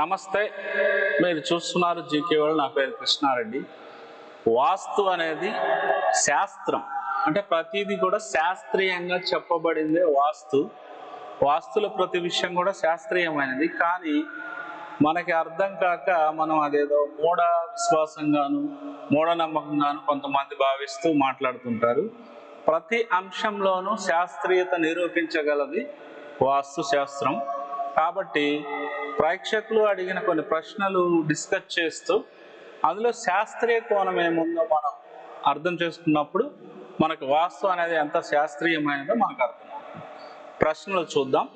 నమస్తే. మీరు చూస్తున్నారు జీకే వాళ్ళు నా పేరు కృష్ణారెడ్డి. వాస్తు అనేది శాస్త్రం. అంటే ప్రతిదీ కూడా శాస్త్రీయంగా చెప్పబడిందే వాస్తు. వాస్తుల ప్రతి విషయం కూడా శాస్త్రీయమైనది. కానీ మనకి అర్థం కాక మనం అదేదో మూఢ విశ్వాసంగాను మూఢనమ్మకంగాను కొంతమంది భావిస్తూ మాట్లాడుతుంటారు. ప్రతి అంశంలోనూ శాస్త్రీయత నిరూపించగలది వాస్తు శాస్త్రం. కాబట్టి ప్రేక్షకులు అడిగిన కొన్ని ప్రశ్నలు డిస్కస్ చేస్తూ అందులో శాస్త్రీయ కోణం ఏముందో మనం అర్థం చేసుకున్నప్పుడు మనకు వాస్తు అనేది ఎంత శాస్త్రీయమైనదో మనకు అర్థం ప్రశ్నలు చూద్దాం.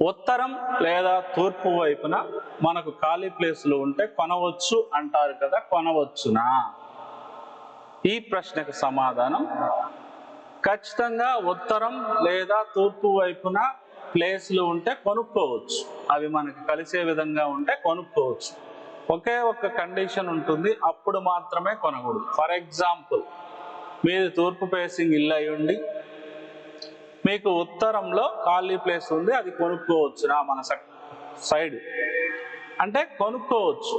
ఉత్తరం లేదా తూర్పు వైపున మనకు ఖాళీ ప్లేసులు ఉంటే కొనవచ్చు అంటారు కదా కొనవచ్చునా? ఈ ప్రశ్నకు సమాధానం ఖచ్చితంగా ఉత్తరం లేదా తూర్పు వైపున ప్లేస్లు ఉంటే కొనుక్కోవచ్చు. అవి మనకి కలిసే విధంగా ఉంటే కొనుక్కోవచ్చు. ఒకే ఒక్క కండిషన్ ఉంటుంది. అప్పుడు మాత్రమే కొనకూడదు. ఫర్ ఎగ్జాంపుల్ మీది తూర్పు ఫేసింగ్ ఇల్లు అయ్యుండి మీకు ఉత్తరంలో ఖాళీ ప్లేస్ ఉంది అది కొనుక్కోవచ్చు. నా మన సైడ్ అంటే కొనుక్కోవచ్చు.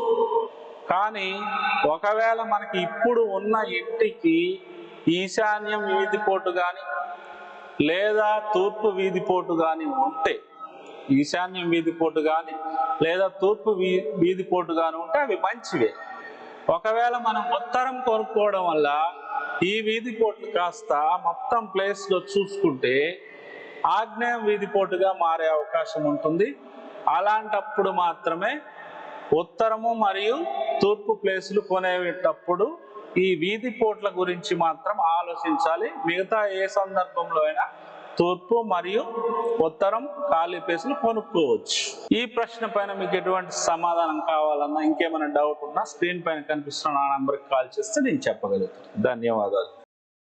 కానీ ఒకవేళ మనకి ఇప్పుడు ఉన్న ఇంటికి ఈశాన్యం వీధి పోటు కానీ లేదా తూర్పు వీధి పోటు కానీ ఉంటే ఈశాన్యం వీధి పోటు కానీ లేదా తూర్పు వీ వీధి పోటు కానీ ఉంటే అవి మంచివే. ఒకవేళ మనం ఉత్తరం కొనుక్కోవడం వల్ల ఈ వీధి పోట్లు కాస్త మొత్తం ప్లేస్లో చూసుకుంటే ఆగ్నేయం వీధి పోటుగా మారే అవకాశం ఉంటుంది. అలాంటప్పుడు మాత్రమే ఉత్తరము మరియు తూర్పు ప్లేసులు కొనేటప్పుడు ఈ వీధి పోట్ల గురించి మాత్రం ఆలోచించాలి. మిగతా ఏ సందర్భంలో అయినా తూర్పు మరియు ఉత్తరం ఖాళీ ప్లేసులు కొనుక్కోవచ్చు. ఈ ప్రశ్న పైన మీకు ఎటువంటి సమాధానం కావాలన్నా ఇంకేమైనా డౌట్ ఉన్నా స్క్రీన్ పైన కనిపిస్తున్న నా నెంబర్కి కాల్ చేస్తే నేను చెప్పగలుగుతాను. ధన్యవాదాలు.